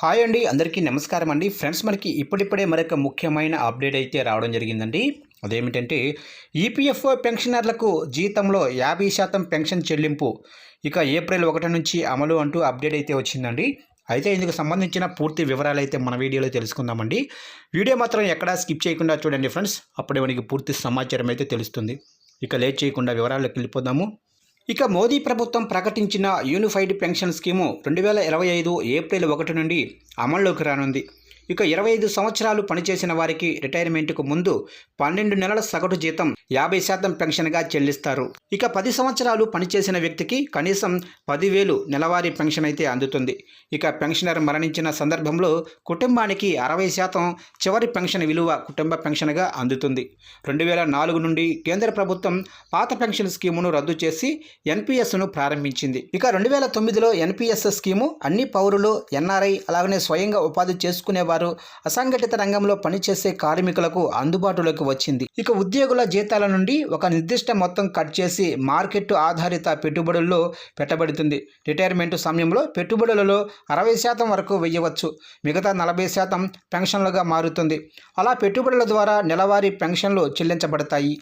Hi అండి అందరికీ నమస్కారం అండి. ఫ్రెండ్స్ మనకి ఇప్పుడిప్పుడే మరొక ముఖ్యమైన అప్డేట్ అయితే రావడం జరిగిందండి. అదేమిటంటే ఈపీఎఫ్ఓ పెన్షనర్లకు జీతంలో యాభై శాతం పెన్షన్ చెల్లింపు ఇక ఏప్రిల్ ఒకటి నుంచి అమలు అంటూ అప్డేట్ అయితే వచ్చిందండి. అయితే ఇందుకు సంబంధించిన పూర్తి వివరాలు అయితే మన వీడియోలో తెలుసుకుందామండి. వీడియో మాత్రం ఎక్కడా స్కిప్ చేయకుండా చూడండి ఫ్రెండ్స్. అప్పుడే మనకి పూర్తి సమాచారం అయితే తెలుస్తుంది. ఇక లేట్ చేయకుండా వివరాల్లోకి వెళ్ళిపోదాము. ఇక మోదీ ప్రభుత్వం ప్రకటించిన యూనిఫైడ్ పెన్షన్ స్కీము రెండు వేల ఇరవై ఐదు ఏప్రిల్ ఒకటి నుండి అమల్లోకి రానుంది. ఇక ఇరవై ఐదు సంవత్సరాలు పనిచేసిన వారికి రిటైర్మెంట్కు ముందు పన్నెండు నెలల సగటు జీతం యాభై శాతం పెన్షన్గా చెల్లిస్తారు. ఇక పది సంవత్సరాలు పనిచేసిన వ్యక్తికి కనీసం పదివేలు నెలవారీ పెన్షన్ అయితే అందుతుంది. ఇక పెన్షనర్ మరణించిన సందర్భంలో కుటుంబానికి అరవై శాతం చివరి పెన్షన్ విలువ కుటుంబ పెన్షన్గా అందుతుంది. రెండు వేల నాలుగు నుండి కేంద్ర ప్రభుత్వం పాత పెన్షన్ స్కీమును రద్దు చేసి ఎన్పిఎస్ను ప్రారంభించింది. ఇక రెండు వేల తొమ్మిదిలో ఎన్పిఎస్ స్కీము అన్ని పౌరులు ఎన్ఆర్ఐ అలాగనే స్వయంగా ఉపాధి చేసుకునేవారు అసంఘటిత రంగంలో పనిచేసే కార్మికులకు అందుబాటులోకి వచ్చింది. ఇక ఉద్యోగుల జీతాల నుండి ఒక నిర్దిష్ట మొత్తం కట్ చేసి మార్కెట్ ఆధారిత పెట్టుబడుల్లో పెట్టబడుతుంది. రిటైర్మెంట్ సమయంలో పెట్టుబడులలో అరవై శాతం వరకు వెయ్యవచ్చు మిగతా నలభై శాతం పెన్షన్లుగా మారుతుంది. అలా పెట్టుబడుల ద్వారా నెలవారీ పెన్షన్లు చెల్లించబడతాయి.